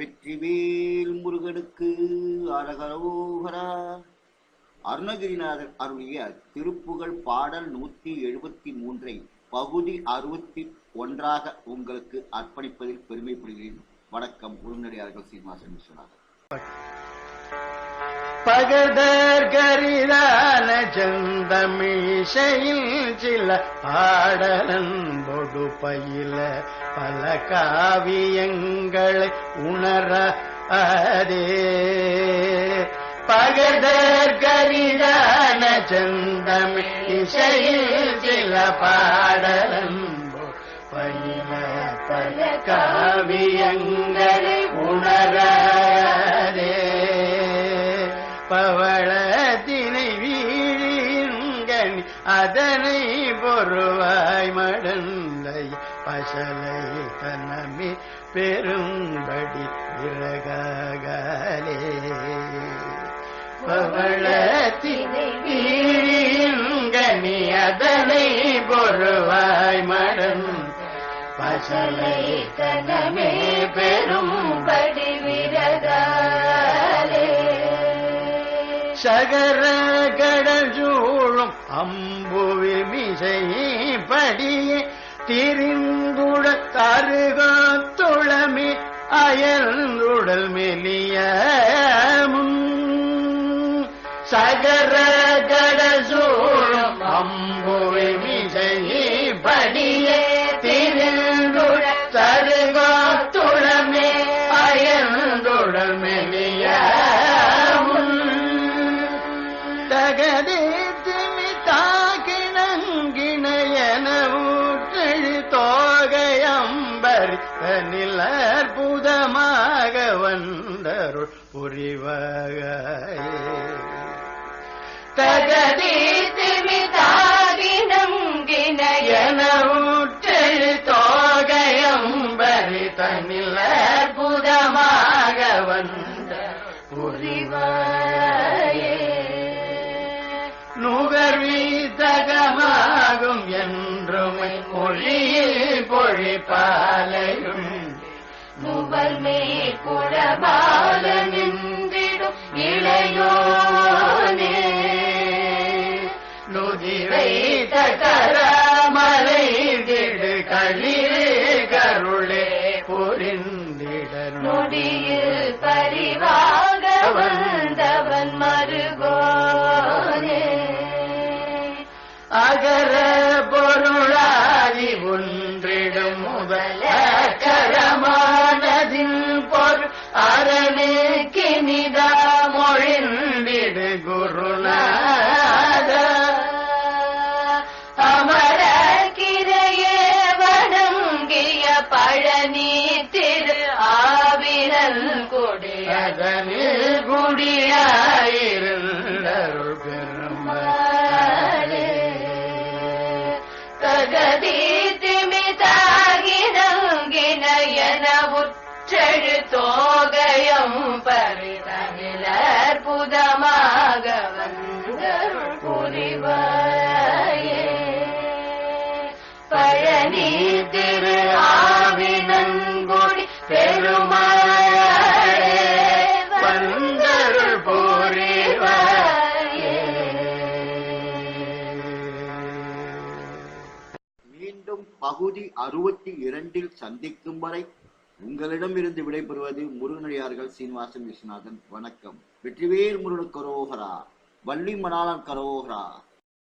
வெற்றிவேல் முருகனுக்கு அரகரோகரா அருணகிரிநாதர் அருளிய திருப்புகழ் பாடல் நூத்தி எழுபத்தி மூன்றை பகுதி அறுபத்தி ஒன்றாக உங்களுக்கு அர்ப்பணிப்பதில் பெருமைப்படுகிறேன். வணக்கம் உடனடியார்கள் சீனிவாசன் விஸ்வநாதன். பகதற்கரிதான செந்தமிழிசையில் சில பாடலன்பொடு பயில பல காவியங்களை உணர அதே. பகதற்கரிதான செந்தமிழிசையில் சில பாடலன்பொடு பயில பல காவியங்களை உணர பவளத்தினை வீழிங்கனி அதனை பொருவாய் மடந்தை பசலை தனமே பெரும்படி விறகாகலே. பவளத்தினை வீழிங்கனி அதனை பொருவாய் மடன் பசலை தனமே பெரும்படி விரகா சகர கடஜூழும் அம்புவி மிசை படியே திரிந்துட தருகத்துளமி அயர்ந்துடல் மெலிய சகர கடசூழும் அம்புவில் தோகையம்பரி தனில் அற்புதமாக வந்தருள் புரிவக. தகதீத்துமி தாகினங்கிணையன ஊற்றழு தோகையம்பரி தனில் அற்புதமாக வந்த புரிவக. மொழியில் பொழிப்பாலையும் முகல்மே குடபால நின்றிடும் இளையோனே. நுதிரை தகரமலை திடு களிரே கருளே புரிந்திட நொடியில் குடியாயிருந்தருள் பெருமாளே தகதி திமிதாகினங்கினயன உற்றழு தோகயம் பரிதனில் அற்புதமாக வந்தருள் புரிவாயே பகுதி அறுபத்தி இரண்டில் சந்திக்கும் வரை உங்களிடமிருந்து விடைபெறுவது முருகனடியார்கள் சீனிவாசன் விஸ்வநாதன். வணக்கம். வெற்றிவேல் முருகன் கரோகரா வள்ளி மணாளன் கரோகரா.